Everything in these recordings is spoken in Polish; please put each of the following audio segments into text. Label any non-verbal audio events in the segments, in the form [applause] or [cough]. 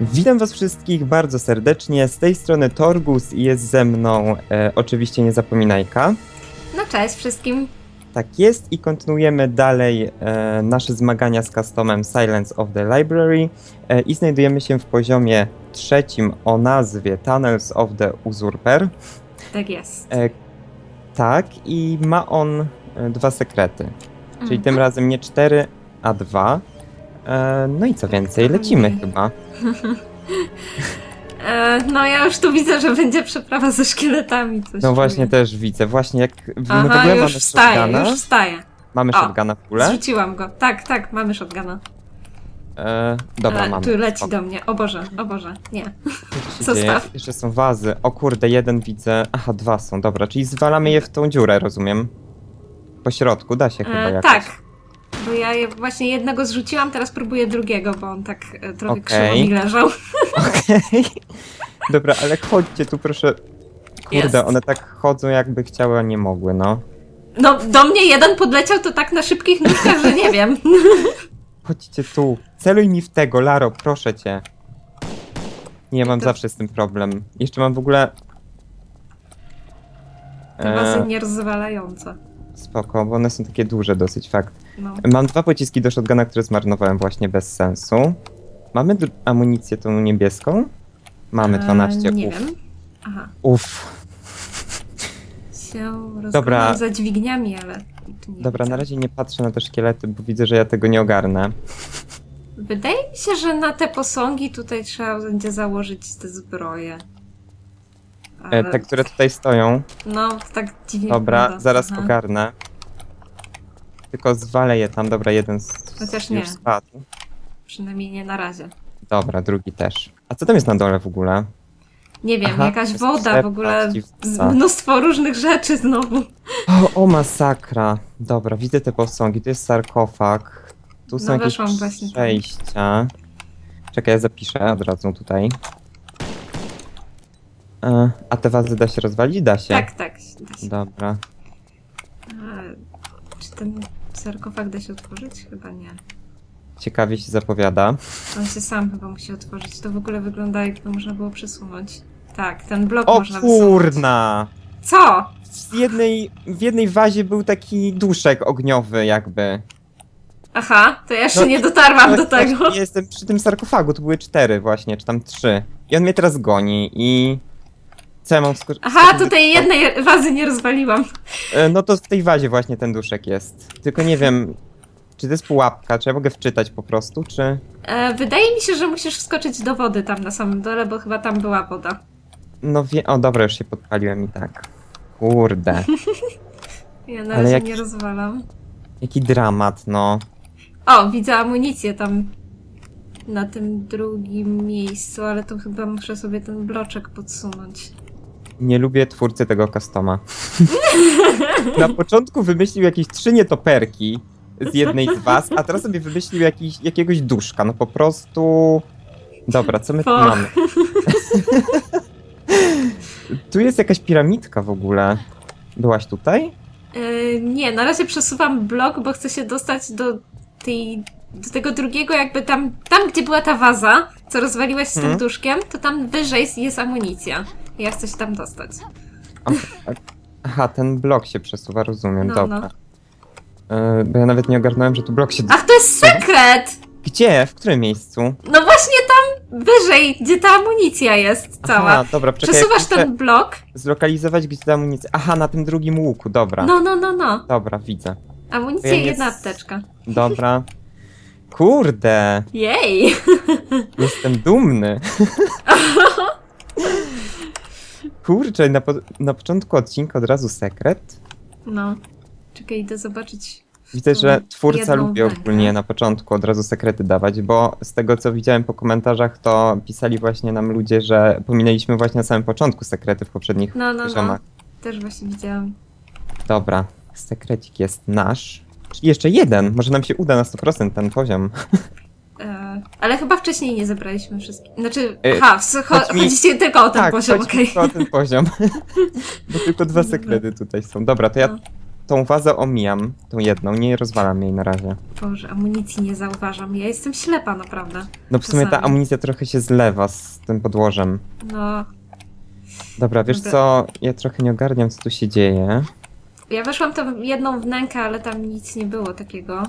Witam was wszystkich bardzo serdecznie. Z tej strony Torgus i jest ze mną e, oczywiście Niezapominajka. No cześć wszystkim. Tak jest i kontynuujemy dalej e, nasze zmagania z customem Silence of the Library e, i znajdujemy się w poziomie trzecim o nazwie Tunnels of the Usurper. Tak jest. E, tak i ma on e, dwa sekrety, czyli Mhm. tym razem nie cztery, a dwa. E, no i co więcej, lecimy chyba. [laughs] E, no ja już tu widzę, że będzie przeprawa ze szkieletami. Coś No właśnie czuję. też widzę, właśnie jak my w Aha, ogóle mamy już wstaję, shotguna. już wstaję. Mamy O, shotguna w ogóle. Zrzuciłam go. Tak, tak, mamy shotguna. E, dobra, E, mamy. Tu leci do mnie. O Boże, o Boże, nie. Co się [laughs] Zostaw. dzieje? Jeszcze są wazy. O kurde, jeden widzę. Aha, dwa są, dobra, czyli zwalamy je w tą dziurę, rozumiem. Po środku, da się chyba E, jakoś. tak. Bo ja je- właśnie jednego zrzuciłam, teraz próbuję drugiego, bo on tak e, trochę Okej. krzywo mi leżał. [laughs] Okej. Dobra, ale chodźcie tu proszę. Kurde, Jest. one tak chodzą jakby chciały, a nie mogły, no. No, do mnie jeden podleciał to tak na szybkich nóżkach, że nie wiem. [laughs] Chodźcie tu. Celuj mi w tego, Laro, proszę cię. Nie, mam To- zawsze z tym problem. Jeszcze mam w ogóle... Te wazy E, nierozwalające. Spoko, bo one są takie duże dosyć, fakt. No. Mam dwa pociski do shotguna, które zmarnowałem właśnie bez sensu. Mamy amunicję tą niebieską? Mamy 12. E, nie Uf. wiem. Aha. Uf. Się Dobra. Za dźwigniami, ale. Dobra, widzę. na razie nie patrzę na te szkielety, bo widzę, że ja tego nie ogarnę. Wydaje mi się, że na te posągi tutaj trzeba będzie założyć te zbroje. E, Ale... te, które tutaj stoją. No, to tak dziwnie Dobra, wygląda. zaraz Aha. ogarnę. Tylko zwalę je tam. Dobra, jeden z, Chociaż już nie. spadł. Przynajmniej nie na razie. Dobra, drugi też. A co tam jest na dole w ogóle? Nie wiem, Aha, jakaś jest woda, w ogóle z- mnóstwo różnych rzeczy znowu. O, o masakra. Dobra, widzę te posągi. Tu jest sarkofag. Tu są No, jakieś weszłam właśnie tam. przejścia. Czekaj, ja zapiszę od razu tutaj. E, A te wazy da się rozwalić? Da się. Tak, tak. Da się. Dobra. A, czy ten sarkofag da się otworzyć? Chyba nie. Ciekawie się zapowiada. On się sam chyba musi otworzyć. To w ogóle wygląda jakby można było przesunąć. Tak, ten blok O można wysunąć. kurna! Co? W jednej, w jednej wazie był taki duszek ogniowy jakby. Aha, to ja jeszcze No, nie dotarłam do Ale tego. Jestem przy tym sarkofagu, tu były cztery właśnie, czy tam trzy. I on mnie teraz goni i... Co ja mam skor- Aha, tutaj jednej wazy nie rozwaliłam. E, No to w tej wazie właśnie ten duszek jest. Tylko nie wiem, czy to jest pułapka, czy ja mogę wczytać po prostu, czy... E, wydaje mi się, że musisz wskoczyć do wody tam na samym dole, bo chyba tam była woda. No wie... O, dobra, już się podpaliłem i tak. Kurde, [laughs] Ja na Ale razie jak- nie rozwalam. jaki dramat, no. O, widzę amunicję tam na tym drugim miejscu, ale to chyba muszę sobie ten bloczek podsunąć. Nie lubię twórcy tego customa. Na początku wymyślił jakieś trzy nietoperki z jednej z was, a teraz sobie wymyślił jakiś, jakiegoś duszka. No po prostu... Dobra, co my tu mamy? tu jest jakaś piramidka w ogóle. Byłaś tutaj? E, nie, na razie przesuwam blok, bo chcę się dostać do tej, do tego drugiego jakby tam, tam gdzie była ta waza, co rozwaliłaś z tym Mhm. duszkiem, to tam wyżej jest amunicja. Ja chcę się tam dostać. A- a- Aha, ten blok się przesuwa, rozumiem, No, dobra. no. E, Bo ja nawet nie ogarnąłem, że tu blok się... Ach, to jest sekret! Gdzie? W którym miejscu? No właśnie tam wyżej, gdzie ta amunicja jest cała. Aha, dobra, czekaj, Przesuwasz muszę ten blok. zlokalizować, gdzie ta amunicja... Aha, na tym drugim łuku, dobra. No, no, no, no. Dobra, widzę. Amunicja Ja i jedna apteczka. Dobra. Kurde, Jej! jestem dumny. [laughs] Kurczę, na, po, na początku odcinka od razu sekret. No. Czekaj, idę zobaczyć. Widzę, że twórca jedną lubi węgę. ogólnie na początku od razu sekrety dawać, bo z tego co widziałem po komentarzach, to pisali właśnie nam ludzie, że pominęliśmy właśnie na samym początku sekrety w poprzednich No, no, no. poziomach. Też właśnie widziałam. Dobra, sekrecik jest nasz. Jeszcze jeden, może nam się uda na 100% ten poziom. [laughs] Ale chyba wcześniej nie zebraliśmy wszystkich. Znaczy, E, aha, w, cho, mi- chodzicie tylko o ten tak, poziom, okej. tylko o ten poziom. [laughs] bo tylko dwa sekrety tutaj są. Dobra, to ja No. tą wazę omijam, tą jedną, nie rozwalam jej na razie. Boże, amunicji nie zauważam. Ja jestem ślepa, naprawdę. No w sumie ta amunicja trochę się zlewa z tym podłożem. No, Dobra, wiesz Dobra. co, ja trochę nie ogarniam, co tu się dzieje. ja weszłam tam jedną wnękę, ale tam nic nie było takiego.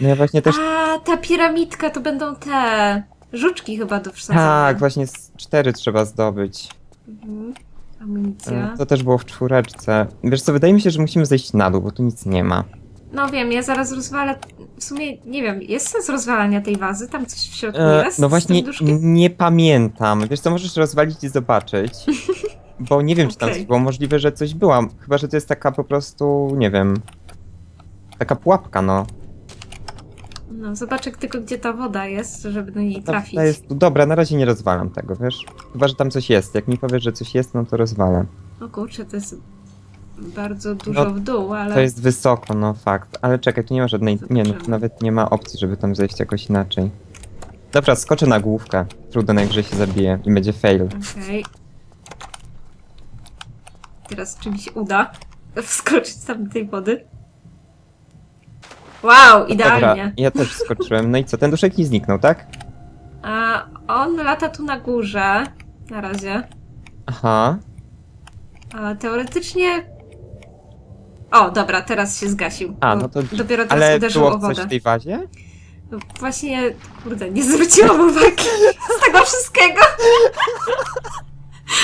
No ja właśnie też... A, ta piramidka to będą te żuczki chyba do wsadzenia. Tak, właśnie z cztery trzeba zdobyć. Mhm. Amunicja. E, To też było w czwóreczce. Wiesz co, wydaje mi się, że musimy zejść na dół, bo tu nic nie ma. No wiem, ja zaraz rozwalę. W sumie nie wiem, jest sens rozwalania tej wazy? Tam coś w środku E, jest? no właśnie, nie pamiętam. Wiesz co, możesz rozwalić i zobaczyć. [laughs] Bo nie wiem, czy tam coś było. Możliwe, że coś była. Chyba, że to jest taka po prostu, nie wiem... Taka pułapka, no. No, zobaczę tylko, gdzie ta woda jest, żeby do niej Ta trafić. woda jest tu. Dobra, na razie nie rozwalam tego, wiesz? Chyba, że tam coś jest. Jak mi powiesz, że coś jest, no to rozwalę. O kurczę, to jest bardzo dużo No, w dół, ale... To jest wysoko, no fakt. Ale czekaj, tu nie ma żadnej... Nie, no tu Zobaczymy. nawet nie ma opcji, żeby tam zejść jakoś inaczej. Dobra, skoczę na główkę. Trudno, najwyżej się zabije i będzie fail. Okej. Teraz czy mi się uda wskoczyć tam do tej wody? Wow, idealnie. Dobra, ja też skoczyłem. No i co, ten duszek nie zniknął, tak? A on lata tu na górze. Na razie. Aha. A teoretycznie. O, dobra, teraz się zgasił. A, no to... Dopiero teraz Ale uderzył było o coś wodę. w tej wazie? Właśnie, kurde, nie zwróciłam uwagi z tego wszystkiego.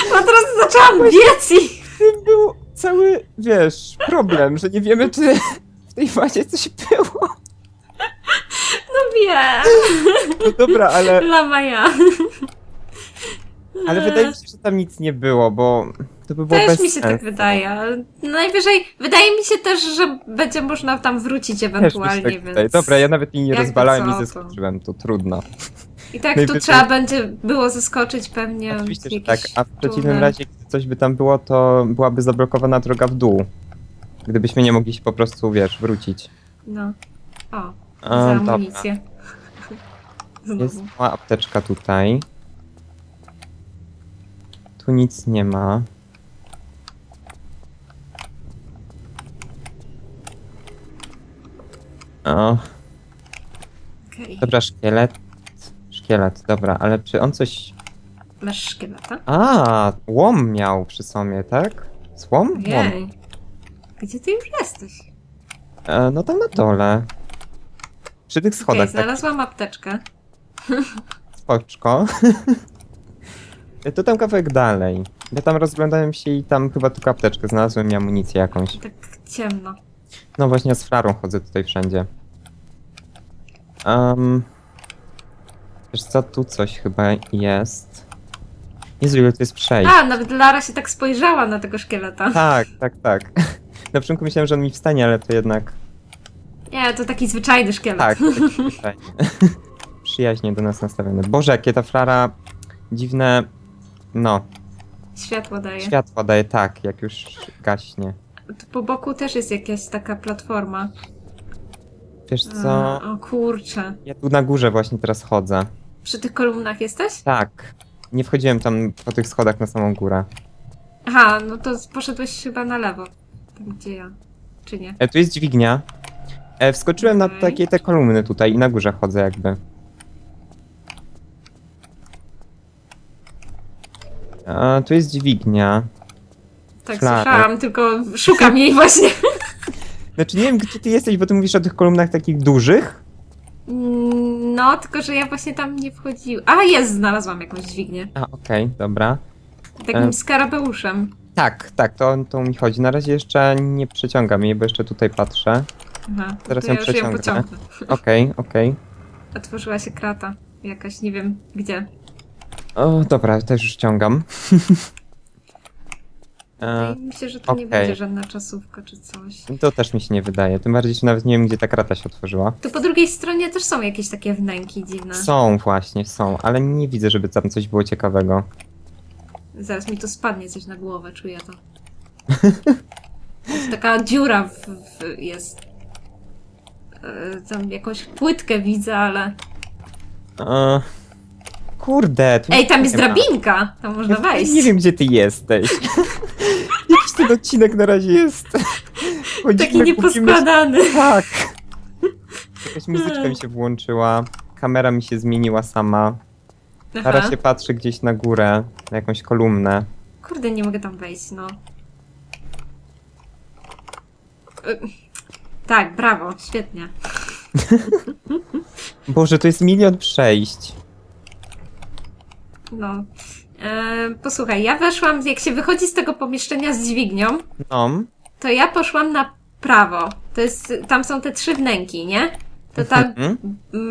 Bo teraz zaczęłam biec i... tym był cały, wiesz, problem, że nie wiemy, czy w tej wazie coś było. No wiem, No dobra, ale, lama ja. ale wydaje mi się, że tam nic nie było, bo to by było Też bez mi się tak sensu. wydaje. ale Najwyżej, wydaje mi się też, że będzie można tam wrócić Też mi się ewentualnie, tak więc... wydaje. Dobra, ja nawet jej nie jakby rozwalałem co, i to- zeskoczyłem, to trudno. I tak tu najwyżej- trzeba będzie było zeskoczyć pewnie Oczywiście, że jakiś tak, a w przeciwnym tunel. razie, gdy coś by tam było, to byłaby zablokowana droga w dół. Gdybyśmy nie mogli się po prostu, wiesz, wrócić. No. O, A, za dobra. amunicję. [laughs] Jest mała apteczka tutaj. Tu nic nie ma. O, Okej. dobra, szkielet. Szkielet, dobra, ale czy on coś... Masz szkieleta? A, łom miał przy sobie, tak? Złom? Łom. Jej. Gdzie ty już jesteś? E, no tam na dole. Przy tych Okej, schodach, tak znalazłam apteczkę. [laughs] spoczko. [laughs] to tam kawałek dalej. Ja tam rozglądałem się i tam chyba tylko apteczkę znalazłem i amunicję jakąś. Tak ciemno. No właśnie z flarą chodzę tutaj wszędzie. Um, wiesz co, tu coś chyba jest. Jezu, ile tu jest przejść. A, nawet Lara się tak spojrzała na tego szkieleta. Tak, tak, tak. [laughs] Na początku myślałem, że on mi wstanie, ale to jednak... Nie, to taki zwyczajny szkielet. Tak, taki [laughs] fajny. [laughs] Przyjaźnie do nas nastawiony. Boże, jakie ta flara dziwne... No, Światło daje. światła daje tak, jak już gaśnie. Tu po boku też jest jakaś taka platforma. Wiesz A, co, o kurczę. ja tu na górze właśnie teraz chodzę. Przy tych kolumnach jesteś? Tak. Nie wchodziłem tam po tych schodach na samą górę. Aha, no to poszedłeś chyba na lewo. Gdzie ja. Czy nie? E, tu jest dźwignia. E, wskoczyłem na takie te kolumny tutaj i na górze chodzę jakby. E, tu jest dźwignia. Tak, Szlak. słyszałam, tylko szukam jej właśnie. [laughs] Znaczy nie wiem gdzie ty jesteś, bo ty mówisz o tych kolumnach takich dużych. Mm, No, tylko że ja właśnie tam nie wchodziłam. A, jest, znalazłam jakąś dźwignię. A, okej, dobra. Takim E. skarabeuszem. Tak, tak, to, to mi chodzi. Na razie jeszcze nie przeciągam jej, bo jeszcze tutaj patrzę. Aha, Teraz to ją ja już ją przeciągnę. pociągnę. [laughs] Okej, okej. Otworzyła się krata. Jakaś, nie wiem gdzie. O, dobra, też już ściągam. [laughs] e, że to nie okej. będzie żadna czasówka czy coś. to też mi się nie wydaje. Tym bardziej, że nawet nie wiem, gdzie ta krata się otworzyła. Tu po drugiej stronie też są jakieś takie wnęki dziwne. Są właśnie, są, ale nie widzę, żeby tam coś było ciekawego. Zaraz mi tu spadnie coś na głowę, czuję to. Jest [laughs] taka dziura w, w, jest. E, Tam jakąś płytkę widzę, ale. E, kurde, tu Ej, tam nie jest ma. drabinka! Tam można Ja wejść. Nie wiem, gdzie ty jesteś. [laughs] Jakiś ten odcinek na razie jest Chodzimy, Taki kupimy- nieposkładany. Tak. Jakaś muzyczka mi się włączyła, kamera mi się zmieniła sama. Teraz się patrzy gdzieś na górę, na jakąś kolumnę. Kurde, nie mogę tam wejść, no. Y, Tak, brawo, świetnie. [laughs] Boże, to jest milion przejść. No. E, posłuchaj, ja weszłam, jak się wychodzi z tego pomieszczenia z dźwignią, No, to ja poszłam na prawo. To jest, tam są te trzy wnęki, nie? To tam mhm.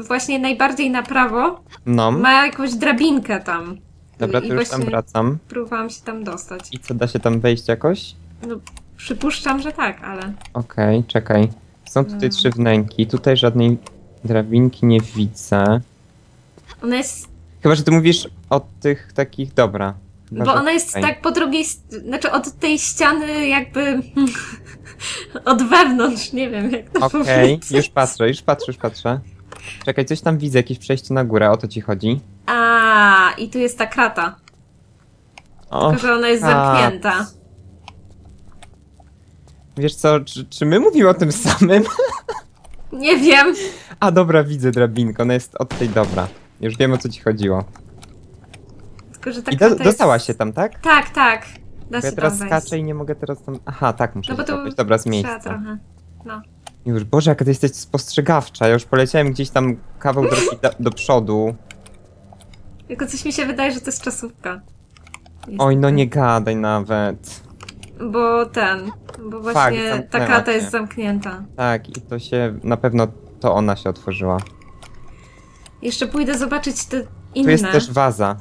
właśnie najbardziej na prawo no. ma jakąś drabinkę tam. Dobra, to I już tam właśnie wracam. próbowałam się tam dostać. I co, da się tam wejść jakoś? No, przypuszczam, że tak, ale... Okej, czekaj. Są tutaj Mm. trzy wnęki, tutaj żadnej drabinki nie widzę. Ona jest Chyba, że ty mówisz o tych takich, dobra. Bo ona jest tutaj. tak po drugiej, znaczy od tej ściany jakby od wewnątrz, nie wiem jak to Okej, powiedzieć. już patrzę, już patrzę, już patrzę. Czekaj, coś tam widzę, jakieś przejście na górę, o to ci chodzi. A, i tu jest ta krata, O, tylko że ona jest tak. zamknięta. wiesz co, czy, czy my mówimy o tym [laughs] samym? Nie wiem. A dobra, widzę drabinkę, ona jest od tej dobra. Już wiem o co ci chodziło. Tylko, że ta I do, dostałaś jest... się tam, tak? Tak, tak. Da Bo się ja teraz tam wejść. skaczę i nie mogę teraz tam... Aha, tak, muszę No bo się to złapać. Dobra, z Trzeba miejsca. trochę. No. Już, Boże, jaka ty jesteś spostrzegawcza. Ja już poleciałem gdzieś tam kawał drogi do, do przodu. Tylko coś mi się wydaje, że to jest czasówka. Oj, no nie gadaj nawet. Bo ten, bo właśnie ta zamknęła się. jest zamknięta. Tak, i to się... Na pewno to ona się otworzyła. Jeszcze pójdę zobaczyć te Tu inne. jest też waza.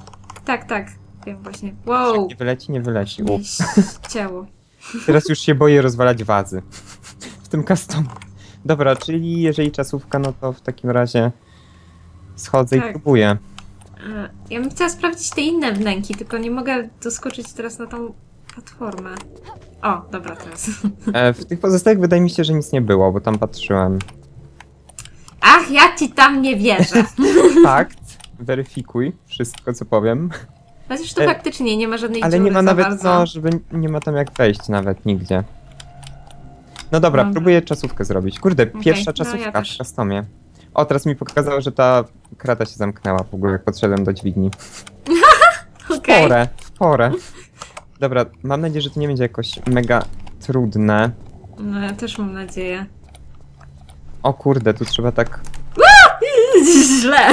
Tak, tak. Wiem właśnie. Wow. Nie wyleci, nie wyleci. Ups. ciało. [laughs] Teraz już się boję rozwalać wazy. W tym custom. Dobra, czyli jeżeli czasówka, no to w takim razie schodzę Tak. i próbuję. E, Ja bym chciała sprawdzić te inne wnęki, tylko nie mogę doskoczyć teraz na tą platformę. O, dobra, teraz. [laughs] E, w tych pozostałych wydaje mi się, że nic nie było, bo tam patrzyłem. Ach, ja ci tam nie wierzę. Fakt, [laughs] weryfikuj wszystko, co powiem. Chociaż tu E, faktycznie nie ma żadnej Ale dziury nie ma za nawet, bardzo. no, żeby nie ma tam jak wejść nawet nigdzie. No dobra, Dobra. próbuję czasówkę zrobić. Kurde, Okej, pierwsza no ja czasówka też. w customie. O, teraz mi pokazało, że ta krata się zamknęła w ogóle, jak podszedłem do dźwigni. [laughs] Okej. porę, porę. Dobra, mam nadzieję, że to nie będzie jakoś mega trudne. No ja też mam nadzieję. O kurde, tu trzeba tak... Źle.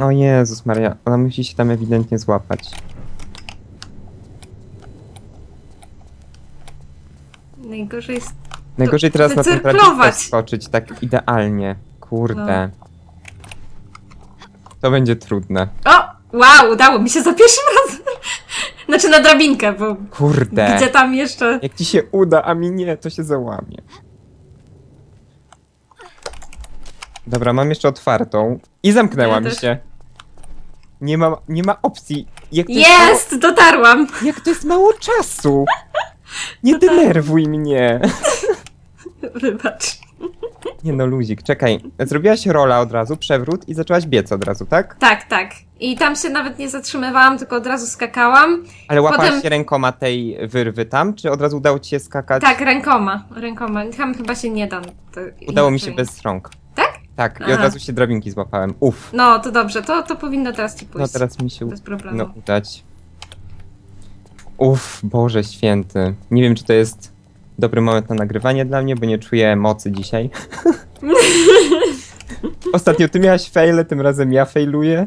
O Jezus Maria, ona musi się tam ewidentnie złapać. Najgorzej jest... Najgorzej teraz na ten wycyrklować. skoczyć tak idealnie. Kurde. No. To będzie trudne. O! Wow, udało mi się za pierwszym razem. Znaczy na drabinkę, bo Kurde. gdzie tam jeszcze... Jak ci się uda, a mi nie, to się załamie. Dobra, mam jeszcze otwartą. I zamknęła Ja mi też. się. Nie ma, nie ma opcji. Jak to jest, mało, Jest! Dotarłam! jak to jest mało czasu. [laughs] Nie denerwuj mnie. Wybacz. Nie no, luzik, czekaj. Zrobiłaś rola od razu, przewrót i zaczęłaś biec od razu, tak? Tak, tak. I tam się nawet nie zatrzymywałam, tylko od razu skakałam. Ale łapałaś Potem- się rękoma tej wyrwy tam, czy od razu udało ci się skakać? Tak, rękoma. Rękoma. Tam chyba się nie da. To Udało mi się inaczej. bez rąk. Tak? I od Aha. razu się drabinki złapałem. Uff. No, to dobrze. To, to powinno teraz ci pójść. No teraz mi się Bez problemu. no, udać. Uff, Boże święty. Nie wiem, czy to jest dobry moment na nagrywanie dla mnie, bo nie czuję mocy dzisiaj. [laughs] Ostatnio ty miałaś faile, tym razem ja failuję.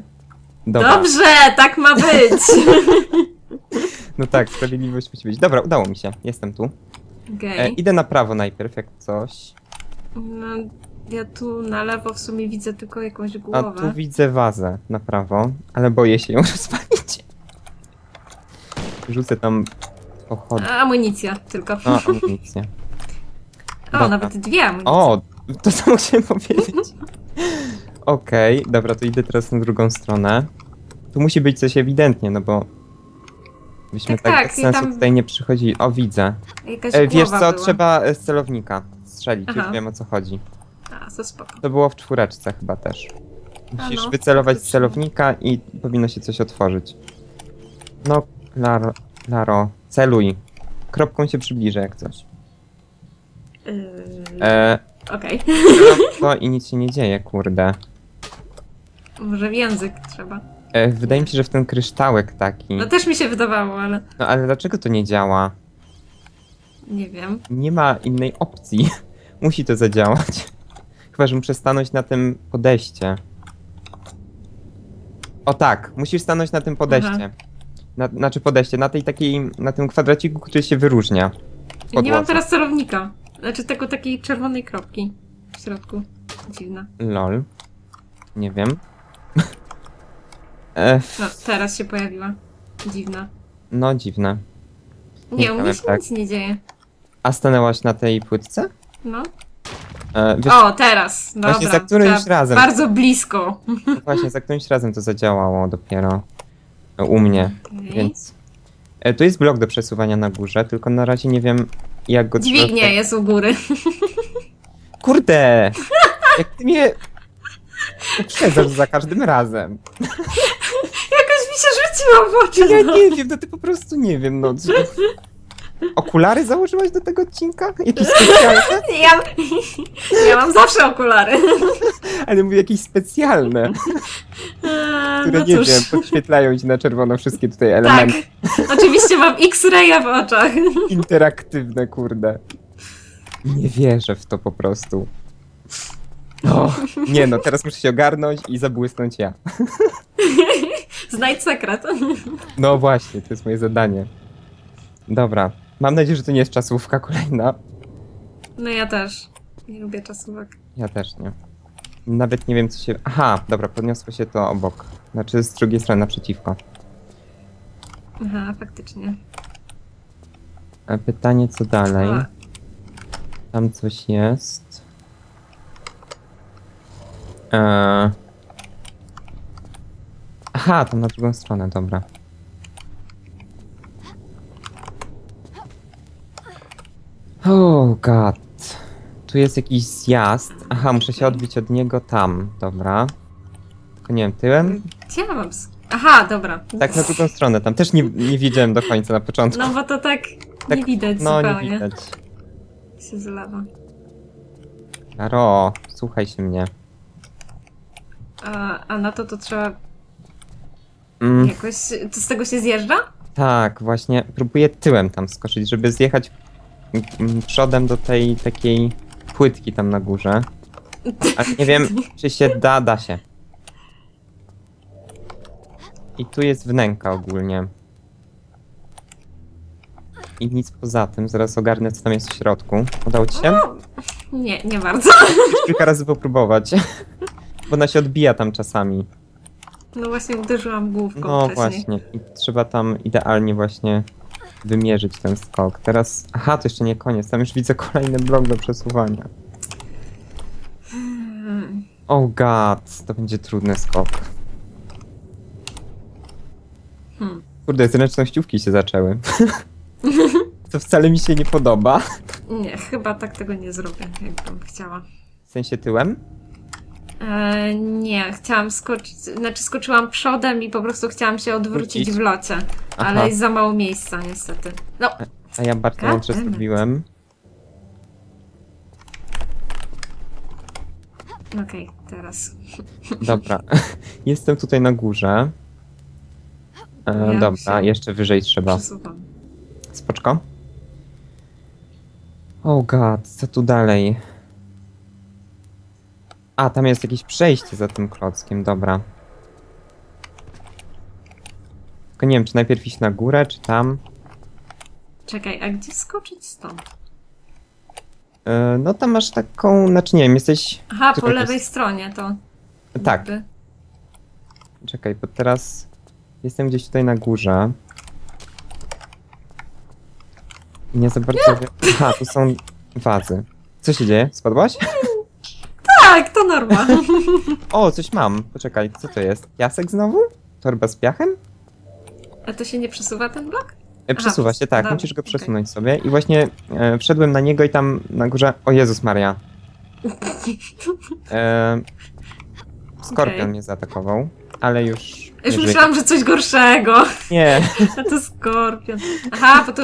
Dobra, Dobrze, tak ma być. [laughs] no tak, sprawiedliwość musi być. Dobra, udało mi się, jestem tu. Okej. E, idę na prawo najpierw, jak coś. No, ja tu na lewo w sumie widzę tylko jakąś A głowę. tu widzę wazę na prawo, ale boję się ją [laughs] rozwalić. Rzucę tam pochody. A, Amunicja tylko. O, amunicję. [laughs] o, dobra. nawet dwie amunicje. O, to samo chciałem powiedzieć. [laughs] Okej, dobra, to idę teraz na drugą stronę. Tu musi być coś ewidentnie, no bo byśmy Tak, tak, tak, bez i sensu tam- tutaj nie przychodzili. O, widzę. Jakaś E, wiesz głowa co, była. trzeba e, z celownika strzelić, Aha. już wiem o co chodzi. A, to spoko. To było w czwóreczce chyba też. Musisz no, wycelować z celownika i powinno się coś otworzyć. No, Klaro, Klaro, celuj. Kropką się przybliżę jak coś. Yy, E, Okej. to [laughs] i nic się nie dzieje, kurde. Może w język trzeba. E, wydaje mi się, że w ten kryształek taki. No też mi się wydawało, ale No ale dlaczego to nie działa? nie wiem. Nie ma innej opcji. [laughs] Musi to zadziałać. Chyba, że muszę stanąć na tym podejście. O tak, musisz stanąć na tym podejście. Na, znaczy podejście, na tej takiej, na tym kwadraciku, który się wyróżnia. Nie mam podłodze. teraz celownika. Znaczy tego takiej czerwonej kropki w środku. Dziwne. Lol. Nie wiem. [laughs] e, No, teraz się pojawiła. Dziwna. no dziwne. Nie, u mnie się tak. nic nie dzieje. A stanęłaś na tej płytce? No. E, wiesz, O, teraz. Dobra. Właśnie za którymś Trzeba razem. Bardzo blisko. właśnie za którymś razem to zadziałało dopiero. E, U mnie. Okej. Więc e, tu jest blok do przesuwania na górze, tylko na razie nie wiem jak go trzeba- Dźwignia jest u góry. Kurde! [laughs] Jak ty mnie uprzedzasz za każdym razem. Jakoś mi się rzuciło w oczy. Ja No. nie wiem, no ty po prostu nie wiem, no. co- Okulary założyłaś do tego odcinka? Jakieś specjalne? [laughs] Ja, ja mam zawsze okulary. Ale mówię jakieś specjalne, Eee, które no nie cóż. wiem, podświetlają ci na czerwono wszystkie tutaj Tak. elementy Oczywiście mam X-raya w oczach. interaktywne, kurde. Nie wierzę w to po prostu. O, nie no, teraz muszę się ogarnąć i zabłysnąć ja. Znajdź sekret. No właśnie, to jest moje zadanie. Dobra. Mam nadzieję, że to nie jest czasówka kolejna. No ja też. Nie lubię czasówek. Ja też nie. Nawet nie wiem, co się. Aha, dobra, podniosło się to obok. Znaczy z drugiej strony naprzeciwko. Aha, faktycznie. A pytanie, co dalej? A, Tam coś jest. Eee... Aha, tam na drugą stronę, dobra. Oh god. Tu jest jakiś zjazd. Aha, muszę się odbić od niego tam, dobra. Tylko nie wiem, tyłem? Gdzie ja mam... s- Aha, dobra. Tak, na drugą stronę, tam też nie, nie widziałem do końca na początku. No bo to tak, Tak, nie widać No, nie zupełnie. widać. Się zlewa. Karo, słuchaj się mnie. A, a na to to trzeba Mm. jakoś... To z tego się zjeżdża? Tak, właśnie próbuję tyłem tam skoczyć, żeby zjechać przodem do tej takiej płytki tam na górze. Ale nie wiem, [laughs] czy się da, da się. I tu jest wnęka ogólnie. I nic poza tym, zaraz ogarnę co tam jest w środku. Udało ci się? Nie, nie bardzo. Już kilka razy popróbować. Bo ona się odbija tam czasami. No właśnie uderzyłam główką No wcześniej. właśnie. I trzeba tam idealnie właśnie wymierzyć ten skok. Teraz. Aha, to jeszcze nie koniec. Tam już widzę kolejny blok do przesuwania. Oh god, to będzie trudny skok. Hmm. Kurde, zręcznościówki się zaczęły. [laughs] to wcale mi się nie podoba. Nie, chyba tak tego nie zrobię, jakbym chciała. W sensie tyłem? E, nie, chciałam skoczyć, znaczy skoczyłam przodem i po prostu chciałam się odwrócić Wrócić? w locie, Aha. ale jest za mało miejsca niestety. No, A ja bardzo God mądrze damn it. zrobiłem. okej, teraz. Dobra. [laughs] Jestem tutaj na górze. E, Ja dobra, się- jeszcze wyżej trzeba. Przesuwam. Spoczko. Oh god, co tu dalej? A, tam jest jakieś przejście za tym klockiem, dobra. Tylko nie wiem, czy najpierw iść na górę, czy tam. Czekaj, a gdzie skoczyć stąd? E, no tam masz taką, znaczy nie wiem, jesteś... Aha, po Czekaj, lewej jest- stronie to. Tak, jakby. czekaj, bo teraz jestem gdzieś tutaj na górze. Nie za bardzo wiem... Aha, tu są wazy. Co się dzieje? Spadłaś? Tak, to norma. [laughs] O, coś mam. Poczekaj, co to jest? Piasek znowu? Torba z piachem? A to się nie przesuwa ten blok? E, Przesuwa się, tak, dobra, musisz go okej. przesunąć sobie. I właśnie e, wszedłem na niego i tam na górze. O Jezus Maria. E, skorpion Okej. mnie zaatakował, ale już. nie Już żyje. myślałam, że coś gorszego. Nie, [laughs] A to skorpion. Aha, bo to...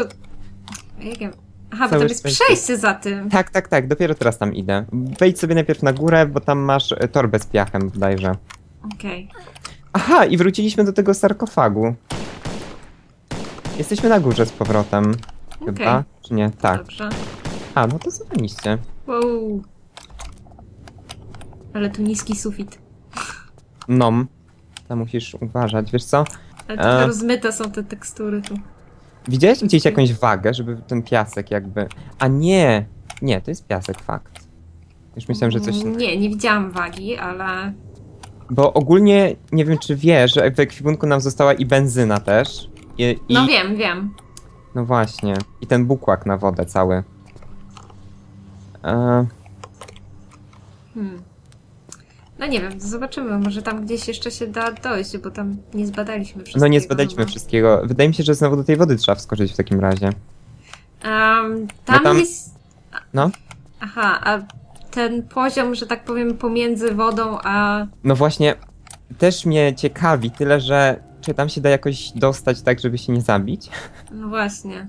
Jak ja... Aha, bo tam jest szczęście. przejście za tym. Tak, tak, tak, dopiero teraz tam idę. Wejdź sobie najpierw na górę, bo tam masz e, torbę z piachem bodajże. Okej. Aha, i wróciliśmy do tego sarkofagu. Jesteśmy na górze z powrotem. Chyba, Okej. czy nie? Tak. Dobrze. A, no to zapomnieliście. Wow. Ale tu niski sufit. Nom. Tam musisz uważać, wiesz co? Ale trochę E. rozmyte są te tekstury tu. Widziałeś gdzieś jakąś wagę, żeby ten piasek jakby... A nie! Nie, to jest piasek, fakt. Już myślałem, że coś... Nie, nie widziałam wagi, ale... Bo ogólnie, nie wiem czy wiesz, że w ekwipunku nam została i benzyna też. I, i... No wiem, wiem. No właśnie. I ten bukłak na wodę cały. E, Hmm. No nie wiem, zobaczymy. Może tam gdzieś jeszcze się da dojść, bo tam nie zbadaliśmy wszystkiego. no nie zbadaliśmy wszystkiego. Wydaje mi się, że znowu do tej wody trzeba wskoczyć w takim razie. Um, tam, tam- jest... No. Aha, a ten poziom, że tak powiem, pomiędzy wodą a... No właśnie, też mnie ciekawi, tyle że czy tam się da jakoś dostać tak, żeby się nie zabić? No właśnie.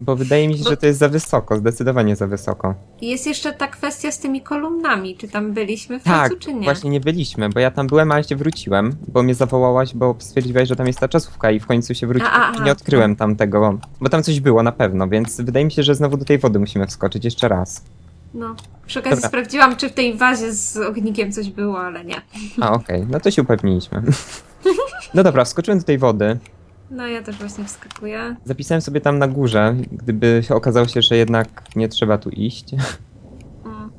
Bo wydaje mi się, że to jest za wysoko, zdecydowanie za wysoko. I jest jeszcze ta kwestia z tymi kolumnami. Czy tam byliśmy w Tak, końcu, czy nie? właśnie nie byliśmy, bo ja tam byłem, ale się wróciłem, bo mnie zawołałaś, bo stwierdziłaś, że tam jest ta czasówka i w końcu się wróciłem A, a, i a. nie odkryłem tam tego, bo tam coś było na pewno, więc wydaje mi się, że znowu do tej wody musimy wskoczyć jeszcze raz. No. Przy okazji Dobra. sprawdziłam, czy w tej wazie z ognikiem coś było, ale nie. A, okej, no to się upewniliśmy. [laughs] No dobra, wskoczyłem do tej wody, No ja też właśnie wskakuję. zapisałem sobie tam na górze, gdyby się okazało się, że jednak nie trzeba tu iść. Mm.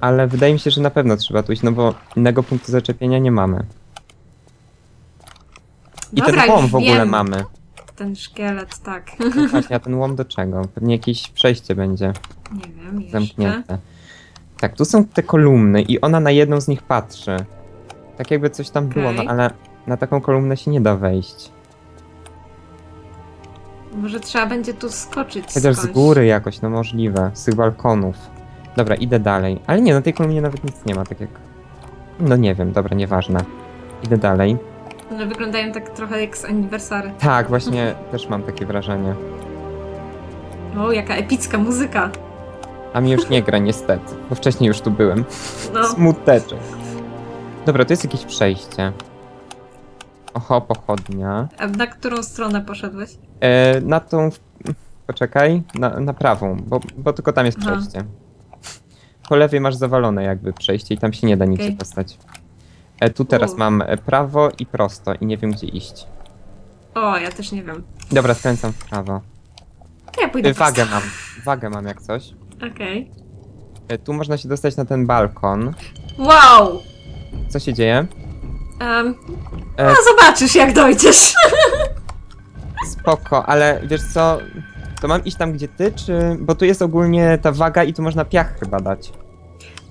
Ale wydaje mi się, że na pewno trzeba tu iść, no bo innego punktu zaczepienia nie mamy. I Dobra, ten łom już w ogóle wiem. mamy. Ten szkielet, tak. No właśnie, a ten łom do czego? Pewnie jakieś przejście będzie Nie wiem, jeszcze. zamknięte. Tak, tu są te kolumny i ona na jedną z nich patrzy. Tak jakby coś tam było, no Okej. ale na taką kolumnę się nie da wejść. Może trzeba będzie tu skoczyć Chociaż z skądś. góry jakoś, no możliwe, z tych balkonów. Dobra, idę dalej. Ale nie, na tej kolumnie nawet nic nie ma, tak jak... No nie wiem, dobra, nieważne. Idę dalej. One wyglądają tak trochę jak z aniversary. Tak, właśnie [laughs] też mam takie wrażenie. O, jaka epicka muzyka. A mi już nie gra niestety, bo wcześniej już tu byłem. No. [laughs] Smuteczek. Dobra, to jest jakieś przejście. Oho, pochodnia. A na którą stronę poszedłeś? E, na tą... Poczekaj, na, na prawą, bo, bo tylko tam jest Aha. przejście. Po lewej masz zawalone jakby przejście i tam się nie da nigdzie Okej. dostać. E, tu teraz U. mam e, prawo i prosto i nie wiem gdzie iść. O, ja też nie wiem. Dobra, skręcam w prawo. To ja pójdę wagę prosto. mam, wagę mam jak coś. Okej. E, tu można się dostać na ten balkon. Wow! Co się dzieje? Um, E, zobaczysz jak dojdziesz. [laughs] Spoko, ale wiesz co? To mam iść tam gdzie ty, czy... Bo tu jest ogólnie ta waga i tu można piach chyba dać.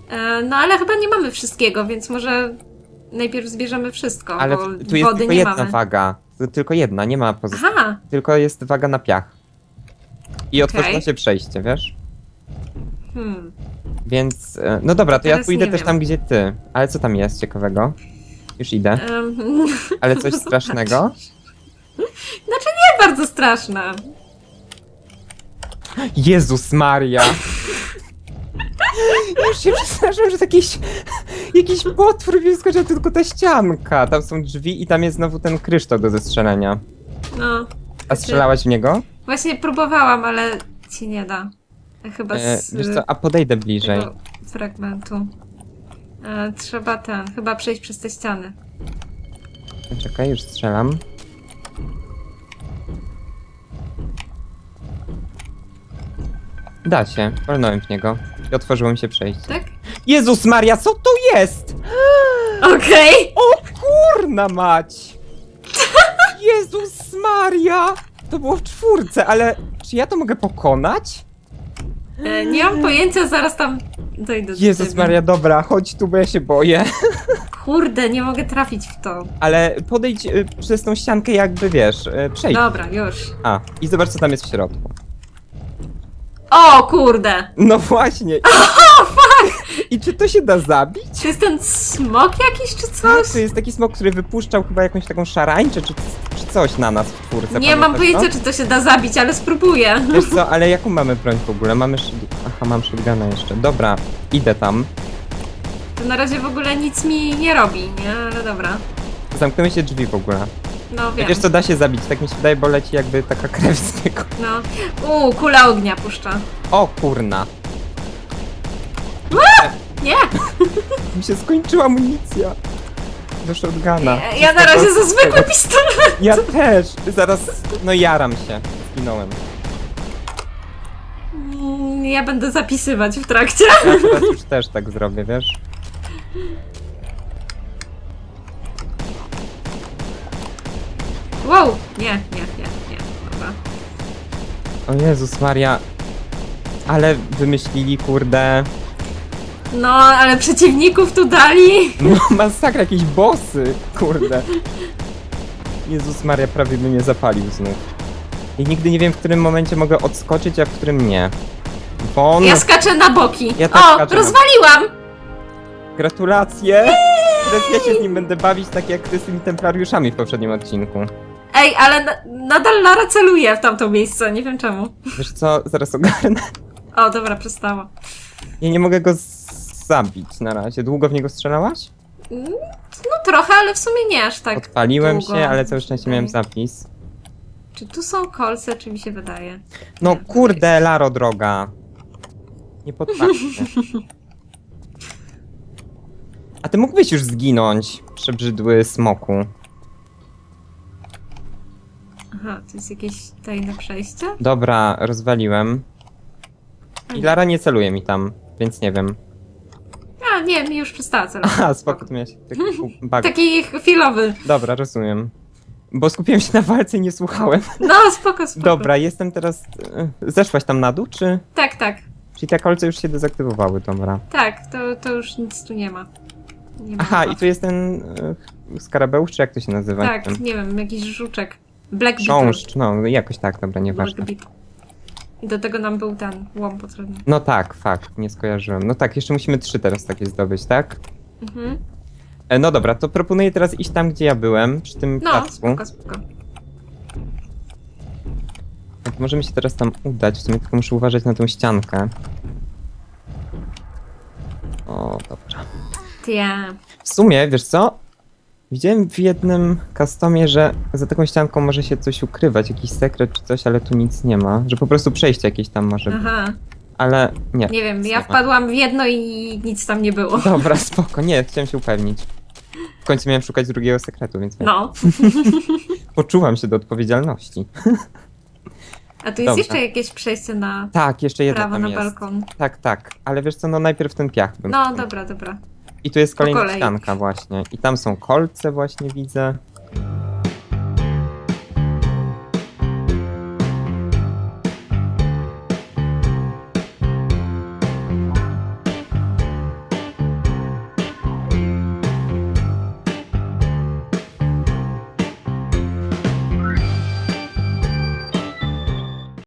E, no ale chyba nie mamy wszystkiego, więc może najpierw zbierzemy wszystko, Ale bo tu jest wody tylko nie jedna mamy. waga. Tu Tylko jedna, nie ma pozostałych. Aha, Tylko jest waga na piach. I otworzyło Okej. się przejście, wiesz? hmm. Więc... e, No dobra, to ja Teraz pójdę nie też wiem. tam gdzie ty. Ale co tam jest ciekawego? Już idę. [laughs] Ale coś strasznego? Nie bardzo straszne. Jezus Maria! Już się przestraszyłem, że to jakiś, jakiś potwór mi wyskoczył, tylko ta ścianka. Tam są drzwi i tam jest znowu ten kryształ do zestrzelenia. No, A strzelałaś w niego? właśnie próbowałam, ale ci nie da. Chyba E, z wiesz co, a podejdę bliżej. tego fragmentu. E, trzeba ten, chyba przejść przez te ściany. Czekaj, już strzelam. Da się, walnąłem w niego i otworzyło mi się przejście. Tak? Jezus Maria, co to jest? [gasps] Okej! O kurna mać! [laughs] Jezus Maria! To było w czwórce, ale czy ja to mogę pokonać? E, Nie mam pojęcia, zaraz tam dojdę do Jezus ciebie. Maria, dobra, chodź tu, bo ja się boję. [laughs] Kurde, nie mogę trafić w to. Ale podejdź y, przez tą ściankę jakby, wiesz, y, przejdź. Dobra, już. A, i zobacz co tam jest w środku. O, kurde! No właśnie. I czy to się da zabić? Czy jest ten smok jakiś, czy Tak, coś? to jest taki smok, który wypuszczał chyba jakąś taką szarańczę, czy, czy coś na nas w czwórce. Nie mam pamiętasz pojęcia, czy to się da zabić, ale spróbuję. Wiesz co, ale jaką mamy broń w ogóle? Mamy shot... Aha, mam shotguna jeszcze. Dobra, idę tam. To na razie w ogóle nic mi nie robi, nie? Ale dobra. Zamknęły się drzwi w ogóle. No wiem. Wiesz co, da się zabić, tak mi się wydaje, bo leci jakby taka krew z niego. No. Uuu, kula ognia puszcza. O kurna, Nie! [laughs] mi się skończyła amunicja. Do shotguna. Ja, na razie za zwykły pistolet. Ja też, zaraz, no jaram się. Zginąłem. Mm, Ja będę zapisywać w trakcie. Ja teraz już też tak zrobię, wiesz? Wow! Nie, nie, nie, nie. Dobra. O Jezus Maria. Ale wymyślili, kurde. No, ale przeciwników tu dali. No [laughs] masakra, jakieś bossy, kurde. Jezus Maria prawie by mnie zapalił znów. I nigdy nie wiem, w którym momencie mogę odskoczyć, a w którym nie. Bo on... Ja skaczę na boki. Ja też o, skaczę na- rozwaliłam! Gratulacje! Teraz ja się z nim będę bawić tak jak ty z tymi templariuszami w poprzednim odcinku. Ej, ale na, nadal Lara celuje w tamto miejsce, nie wiem czemu. Wiesz co, zaraz ogarnę. O, dobra, przestało. Ja nie mogę go z- zabić na razie. Długo w niego strzelałaś? Mm, No trochę, ale w sumie nie aż tak. Odpaliłem długo. się, ale całe szczęście miałem Okej. zapis. Czy tu są kolce, czy mi się wydaje? No Nie, kurde, Laro droga. Nie potrafię. [laughs] A ty mógłbyś już zginąć, przebrzydły smoku. Aha, to jest jakieś tajne przejście? Dobra, rozwaliłem. I Lara nie celuje mi tam, więc nie wiem. A, nie, mi już przestała celować. [laughs] Aha, spoko, ty miałeś taki [laughs] bug. Taki chwilowy. Dobra, rozumiem. Bo skupiłem się na walce i nie słuchałem. [laughs] No, spoko, spoko. Dobra, jestem teraz... e, Zeszłaś tam na dół, czy... Tak, tak, Czyli te kolce już się dezaktywowały, dobra. tak, to, to już nic tu nie ma. Nie ma Aha, i tu jest ten e, skarabeusz, czy jak to się nazywa? Tak, nie wiem, jakiś żuczek. Black Beetle. Chrząszcz, no jakoś tak, dobra, nieważne. Black Beetle. I do tego nam był ten łom potrzebny. No tak, fakt, nie skojarzyłem. No tak, jeszcze musimy trzy teraz takie zdobyć, tak? Mhm. E, no dobra, to proponuję teraz iść tam, gdzie ja byłem, przy tym No, placku. spoko, spoko. To możemy się teraz tam udać, w sumie tylko muszę uważać na tą ściankę. O, dobra. Ja. W sumie, wiesz co? Widziałem w jednym customie, że za taką ścianką może się coś ukrywać, jakiś sekret czy coś, ale tu nic nie ma. Że po prostu przejście jakieś tam może być. Aha, Ale nie. nie wiem, ja wpadłam w jedno i nic tam nie było. Dobra, [laughs] spoko, nie, chciałem się upewnić. W końcu miałem szukać drugiego sekretu, więc No. [laughs] poczułam się do odpowiedzialności. A tu jest jeszcze jakieś przejście na Tak, jeszcze jedno prawo tam na jest. balkon. Tak, tak, ale wiesz co, no najpierw ten piach bym No, chciał. dobra, dobra. I tu jest kolejna kolei. ścianka właśnie. I tam są kolce właśnie widzę.